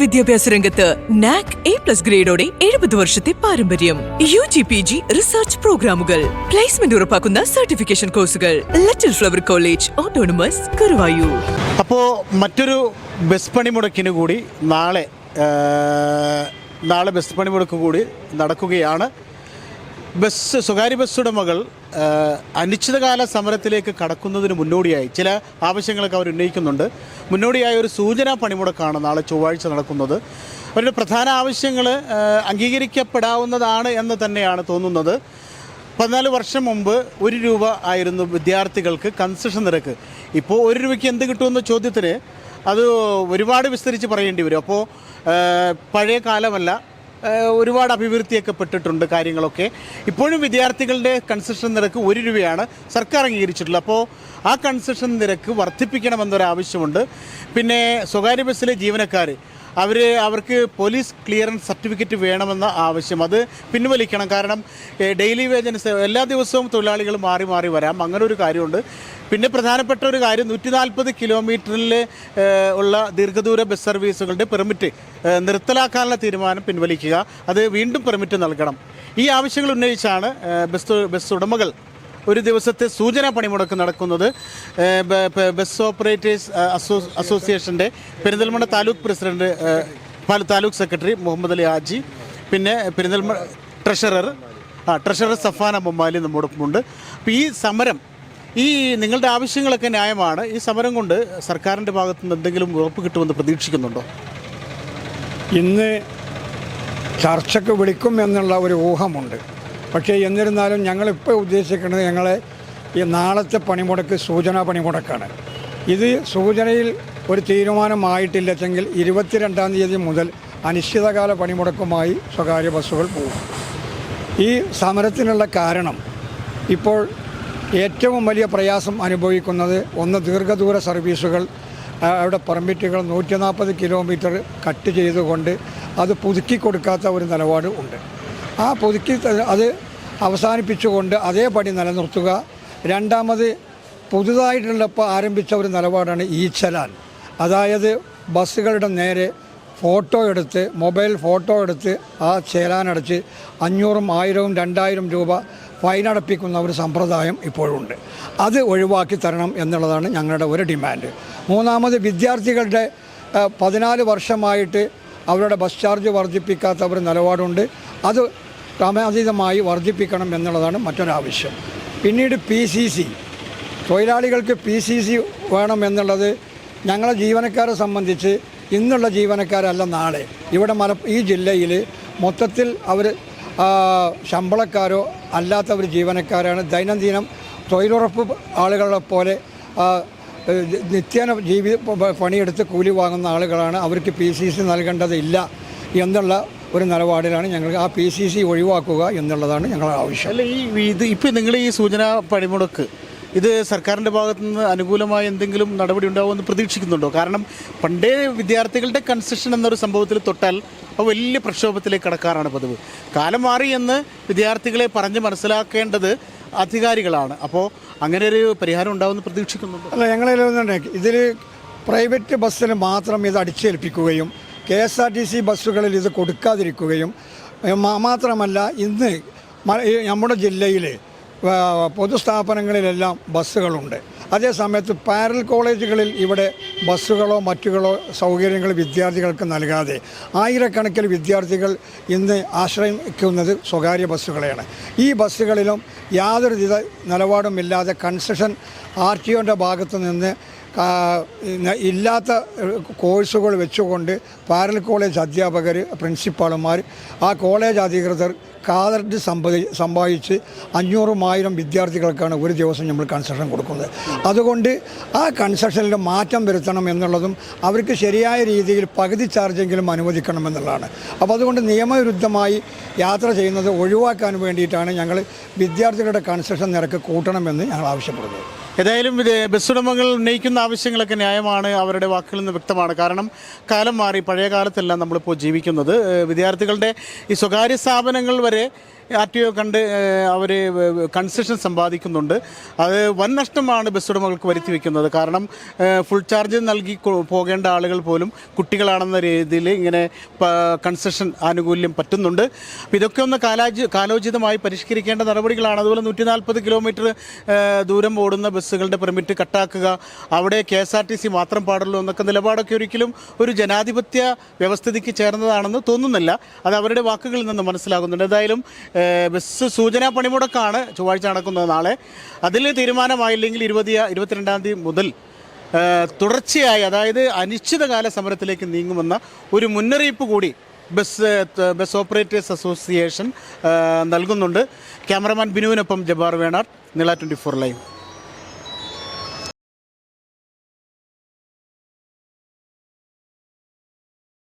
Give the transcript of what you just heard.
വിദ്യാഭ്യാസ രംഗത്ത് NAAC A plus ഗ്രേഡോടെ എഴുപത് വർഷത്തെ പാരമ്പര്യം. U G P G research പ്രോഗ്രാമുകൾ പ്ലേസ്മെന്റ് ഉറപ്പാക്കുന്ന സർട്ടിഫിക്കേഷൻ കോഴ്സുകൾ Little Flower College autonomous Guruvayur അപ്പോ മറ്റൊരു ബസ് പണിമുടക്കിന് കൂടി നാളെ നാളെ ബസ് പണിമുടക്ക് കൂടി നടക്കുകയാണ്. ബസ് സ്വകാര്യ ബസ് ഉടമകൾ അനിശ്ചിതകാല സമരത്തിലേക്ക് കടക്കുന്നതിന് മുന്നോടിയായി ചില ആവശ്യങ്ങളൊക്കെ അവർ ഉന്നയിക്കുന്നുണ്ട്. മുന്നോടിയായ ഒരു സൂചനാ പണിമുടക്കാണ് നാളെ ചൊവ്വാഴ്ച നടക്കുന്നത്. അവരുടെ പ്രധാന ആവശ്യങ്ങൾ അംഗീകരിക്കപ്പെടാവുന്നതാണ് എന്ന് തന്നെയാണ് തോന്നുന്നത്. പതിനാല് വർഷം മുമ്പ് ഒരു രൂപ ആയിരുന്നു വിദ്യാർത്ഥികൾക്ക് കൺസെഷൻ നിരക്ക്. ഇപ്പോൾ ഒരു രൂപയ്ക്ക് എന്ത് കിട്ടുമെന്ന ചോദ്യത്തിന് അത് ഒരുപാട് വിസ്തരിച്ച് പറയേണ്ടി വരും. അപ്പോൾ പഴയ കാലമല്ല ഒരുപാട് അഭിവൃദ്ധിയൊക്കെ പെട്ടിട്ടുണ്ട് കാര്യങ്ങളൊക്കെ. ഇപ്പോഴും വിദ്യാർത്ഥികളുടെ കൺസെഷൻ നിരക്ക് ഒരു രൂപയാണ് സർക്കാർ അംഗീകരിച്ചിട്ടുള്ളത്. അപ്പോൾ ആ കൺസെഷൻ നിരക്ക് വർദ്ധിപ്പിക്കണമെന്നൊരാവശ്യമുണ്ട്. പിന്നെ സ്വകാര്യ ബസ്സിലെ ജീവനക്കാർ അവർ അവർക്ക് പോലീസ് ക്ലിയറൻസ് സർട്ടിഫിക്കറ്റ് വേണമെന്ന ആവശ്യം അത് പിൻവലിക്കണം. കാരണം ഡെയിലി വേജൻസ് എല്ലാ ദിവസവും തൊഴിലാളികൾ മാറി മാറി വരാം. അങ്ങനെ ഒരു കാര്യമുണ്ട്. പിന്നെ പ്രധാനപ്പെട്ട ഒരു കാര്യം നൂറ്റി നാൽപ്പത് കിലോമീറ്ററിൽ ഉള്ള ദീർഘദൂര ബസ് സർവീസുകളുടെ പെർമിറ്റ് നിർത്തലാക്കാനുള്ള തീരുമാനം പിൻവലിക്കുക. അത് വീണ്ടും പെർമിറ്റ് നൽകണം. ഈ ആവശ്യങ്ങൾ ഉന്നയിച്ചാണ് ബസ് ബസ് ഉടമകൾ ഒരു ദിവസത്തെ സൂചനാ പണിമുടക്ക് നടക്കുന്നത് ബസ് ഓപ്പറേറ്റേഴ്സ് അസോ അസോസിയേഷന്റെ പെരിന്തൽമണ്ണ താലൂക്ക് പ്രസിഡന്റ് താലൂക്ക് സെക്രട്ടറി മുഹമ്മദ് അലി ഹാജി പിന്നെ പെരിന്തൽമണ്ണ ട്രഷറർ ആ ട്രഷറർ സഫാന മൊമ്മാലി നമ്മോടൊപ്പമുണ്ട്. അപ്പോൾ ഈ സമരം ഈ നിങ്ങളുടെ ആവശ്യങ്ങളൊക്കെ ന്യായമാണ്. ഈ സമരം കൊണ്ട് സർക്കാരിന്റെ ഭാഗത്തു നിന്ന് എന്തെങ്കിലും ഉറപ്പ് കിട്ടുമെന്ന് പ്രതീക്ഷിക്കുന്നുണ്ടോ? ഇന്ന് ചർച്ചയ്ക്ക് വിളിക്കും എന്നുള്ള ഒരു ഊഹമുണ്ട്. പക്ഷേ എന്നിരുന്നാലും ഞങ്ങളിപ്പോൾ ഉദ്ദേശിക്കുന്നത് ഞങ്ങളെ ഈ നാളത്തെ പണിമുടക്ക് സൂചനാ പണിമുടക്കാണ്. ഇത് സൂചനയിൽ ഒരു തീരുമാനമായിട്ടില്ലെങ്കിൽ ഇരുപത്തിരണ്ടാം തീയതി മുതൽ അനിശ്ചിതകാല പണിമുടക്കുമായി സ്വകാര്യ ബസ്സുകൾ പോകും. ഈ സമരത്തിനുള്ള കാരണം ഇപ്പോൾ ഏറ്റവും വലിയ പ്രയാസം അനുഭവിക്കുന്നത് ഒന്ന് ദീർഘദൂര സർവീസുകൾ അവിടെ പെർമിറ്റുകൾ നൂറ്റി നാൽപ്പത് കിലോമീറ്റർ കട്ട് ചെയ്തുകൊണ്ട് അത് പുതുക്കി കൊടുക്കാത്ത ഒരു നിലപാട് ഉണ്ട്. ആ പുതുക്കി അത് അവസാനിപ്പിച്ചുകൊണ്ട് അതേപടി നിലനിർത്തുക. രണ്ടാമത് പുതുതായിട്ടുള്ള ഇപ്പോൾ ആരംഭിച്ച ഒരു നിലപാടാണ് ഈ ചലാൻ. അതായത് ബസ്സുകളുടെ നേരെ ഫോട്ടോ എടുത്ത് മൊബൈൽ ഫോട്ടോ എടുത്ത് ആ ചേലാനടച്ച് അഞ്ഞൂറും ആയിരവും രണ്ടായിരം രൂപ ഫൈൻ അടപ്പിക്കുന്ന ഒരു സമ്പ്രദായം ഇപ്പോഴുണ്ട്. അത് ഒഴിവാക്കി തരണം എന്നുള്ളതാണ് ഞങ്ങളുടെ ഒരു ഡിമാൻഡ്. മൂന്നാമത് വിദ്യാർത്ഥികളുടെ പതിനാല് വർഷമായിട്ട് അവരുടെ ബസ് ചാർജ് വർദ്ധിപ്പിക്കാത്ത ഒരു നിലപാടുണ്ട്. അത് ക്രമാതീതമായി വർദ്ധിപ്പിക്കണം എന്നുള്ളതാണ് മറ്റൊരാവശ്യം. പിന്നീട് പി സി സി തൊഴിലാളികൾക്ക് പി സി സി വേണമെന്നുള്ളത് ഞങ്ങളെ ജീവനക്കാരെ സംബന്ധിച്ച് ഇന്നുള്ള ജീവനക്കാരല്ല നാളെ. ഇവിടെ മല ഈ ജില്ലയിൽ മൊത്തത്തിൽ അവർ ശമ്പളക്കാരോ അല്ലാത്തവർ ജീവനക്കാരാണ്. ദൈനംദിനം തൊഴിലുറപ്പ് ആളുകളെ പോലെ നിത്യേന ജീവി പണിയെടുത്ത് കൂലി വാങ്ങുന്ന ആളുകളാണ്. അവർക്ക് പി സി സി നൽകേണ്ടതില്ല എന്നുള്ള ഒരു നിലപാടിലാണ് ഞങ്ങൾ ആ പി സി സി ഒഴിവാക്കുക എന്നുള്ളതാണ് ഞങ്ങളുടെ ആവശ്യം. അല്ല ഈ ഇത് ഇപ്പം നിങ്ങൾ ഈ സൂചന പണിമുടക്ക് ഇത് സർക്കാരിന്റെ ഭാഗത്തു നിന്ന് അനുകൂലമായ എന്തെങ്കിലും നടപടി ഉണ്ടാകുമെന്ന് പ്രതീക്ഷിക്കുന്നുണ്ടോ? കാരണം പണ്ടേ വിദ്യാർത്ഥികളുടെ കൺസെഷൻ എന്നൊരു സംഭവത്തിൽ തൊട്ടാൽ അപ്പോൾ വലിയ പ്രക്ഷോഭത്തിലേക്ക് കടക്കാറാണ് പതിവ്. കാലം മാറി എന്ന് വിദ്യാർത്ഥികളെ പറഞ്ഞ് മനസ്സിലാക്കേണ്ടത് അധികാരികളാണ്. അപ്പോൾ അങ്ങനെ ഒരു പരിഹാരം ഉണ്ടാവുമെന്ന് പ്രതീക്ഷിക്കുന്നുണ്ടോ? അല്ല ഞങ്ങളെല്ലാം ഇതിൽ പ്രൈവറ്റ് ബസ്സിന് മാത്രം ഇത് അടിച്ചേൽപ്പിക്കുകയും K S R T C ബസ്സുകളിൽ ഇത് കൊടുക്കാതിരിക്കുകയും മാത്രമല്ല ഇന്ന് നമ്മുടെ ജില്ലയിൽ പൊതുസ്ഥാപനങ്ങളിലെല്ലാം ബസ്സുകളുണ്ട്. അതേസമയത്ത് പാരൽ കോളേജുകളിൽ ഇവിടെ ബസ്സുകളോ മറ്റുകളോ സൗകര്യങ്ങൾ വിദ്യാർത്ഥികൾക്ക് നൽകാതെ ആയിരക്കണക്കിന് വിദ്യാർത്ഥികൾ ഇന്ന് ആശ്രയിക്കുന്നത് സ്വകാര്യ ബസ്സുകളെയാണ്. ഈ ബസ്സുകളിലും യാതൊരു വിധ നിലപാടുമില്ലാതെ കൺസെഷൻ ആർ ടി ഒന്റെ ഭാഗത്തു നിന്ന് ഇല്ലാത്ത കോഴ്സുകൾ വെച്ചുകൊണ്ട് പാരൽ കോളേജ് അധ്യാപകർ പ്രിൻസിപ്പാളുമാർ ആ കോളേജ് അധികൃതർ കാതർഡ് സമ്പാദി സമ്പാദിച്ച് അഞ്ഞൂറും ആയിരം വിദ്യാർത്ഥികൾക്കാണ് ഒരു ദിവസം നമ്മൾ കൺസെഷൻ കൊടുക്കുന്നത്. അതുകൊണ്ട് ആ കൺസെഷനിൽ മാറ്റം വരുത്തണം എന്നുള്ളതും അവർക്ക് ശരിയായ രീതിയിൽ പകുതി ചാർജെങ്കിലും അനുവദിക്കണം എന്നുള്ളതാണ്. അപ്പോൾ അതുകൊണ്ട് നിയമവിരുദ്ധമായി യാത്ര ചെയ്യുന്നത് ഒഴിവാക്കാൻ വേണ്ടിയിട്ടാണ് ഞങ്ങൾ വിദ്യാർത്ഥികളുടെ കൺസെഷൻ നിരക്ക് കൂട്ടണമെന്ന് ഞങ്ങൾ ആവശ്യപ്പെടുന്നത്. ഏതായാലും ഇത് ബസ് ഉന്നയിക്കുന്ന ആവശ്യങ്ങളൊക്കെ ന്യായമാണ് അവരുടെ വാക്കുകളിൽ നിന്ന് വ്യക്തമാണ്. കാരണം കാലം മാറി പഴയ കാലത്തെല്ലാം നമ്മളിപ്പോൾ ജീവിക്കുന്നത് വിദ്യാർത്ഥികളുടെ ഈ സ്വകാര്യ സ്ഥാപനങ്ങൾ വരെ ആർ ടി ഒ കണ്ട് അവർ കൺസെഷൻ സമ്പാദിക്കുന്നുണ്ട്. അത് വൻ നഷ്ടമാണ് ബസ് ഉടമകൾക്ക് വരുത്തി വെക്കുന്നത്. കാരണം ഫുൾ ചാർജ് നൽകി പോകേണ്ട ആളുകൾ പോലും കുട്ടികളാണെന്ന രീതിയിൽ ഇങ്ങനെ കൺസെഷൻ ആനുകൂല്യം പറ്റുന്നുണ്ട്. ഇതൊക്കെ ഒന്ന് കാലാജ് കാലോചിതമായി പരിഷ്കരിക്കേണ്ട നടപടികളാണ്. അതുപോലെ നൂറ്റി നാൽപ്പത് കിലോമീറ്റർ ദൂരം ഓടുന്ന ബസ്സുകളുടെ പെർമിറ്റ് കട്ടാക്കുക. അവിടെ K S R T C മാത്രം പാടുള്ളൂ എന്നൊക്കെ നിലപാടൊക്കെ ഒരിക്കലും ഒരു ജനാധിപത്യ വ്യവസ്ഥിതിക്ക് ചേർന്നതാണെന്ന് തോന്നുന്നില്ല. അത് അവരുടെ വാക്കുകളിൽ നിന്ന് മനസ്സിലാകുന്നുണ്ട്. എന്തായാലും ബസ് സൂചനാ പണിമുടക്കാണ് ചൊവ്വാഴ്ച നടക്കുന്നത് നാളെ. അതിൽ തീരുമാനമായില്ലെങ്കിൽ ഇരുപത് ഇരുപത്തിരണ്ടാം തീയതി മുതൽ തുടർച്ചയായി അതായത് അനിശ്ചിതകാല സമരത്തിലേക്ക് നീങ്ങുമെന്ന ഒരു മുന്നറിയിപ്പ് കൂടി ബസ് ബസ് ഓപ്പറേറ്റേഴ്സ് അസോസിയേഷൻ നൽകുന്നുണ്ട്. ക്യാമറമാൻ ബിനുവിനൊപ്പം ജബാർ വേണാർ നില ട്വന്റി ഫോർ ലൈവ്.